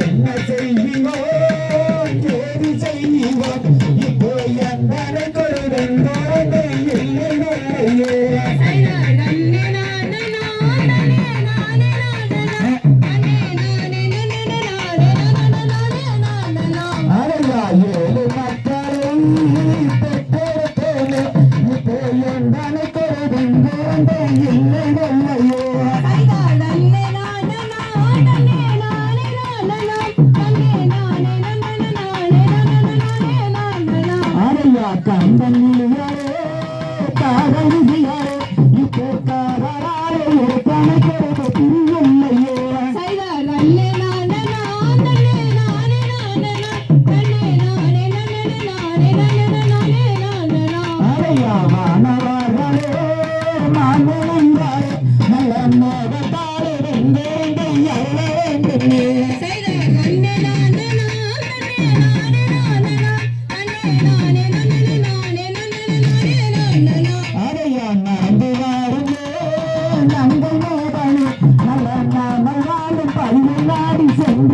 என்ன செய்வோம் ஏது செய்வோம் கம்பன் இப்போ காரே ஒரு கணக்கு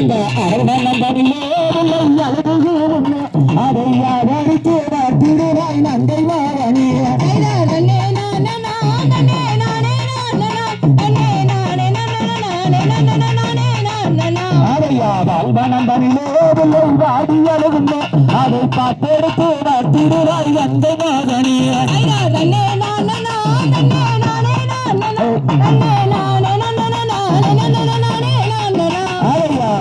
அந்த அரவணந்தனிலே அழகு அதை அவனுக்கு திருவாய் நந்தை மாவனியே அறையாதால் மனந்தனிலே வாடி அழுகுங்க அதை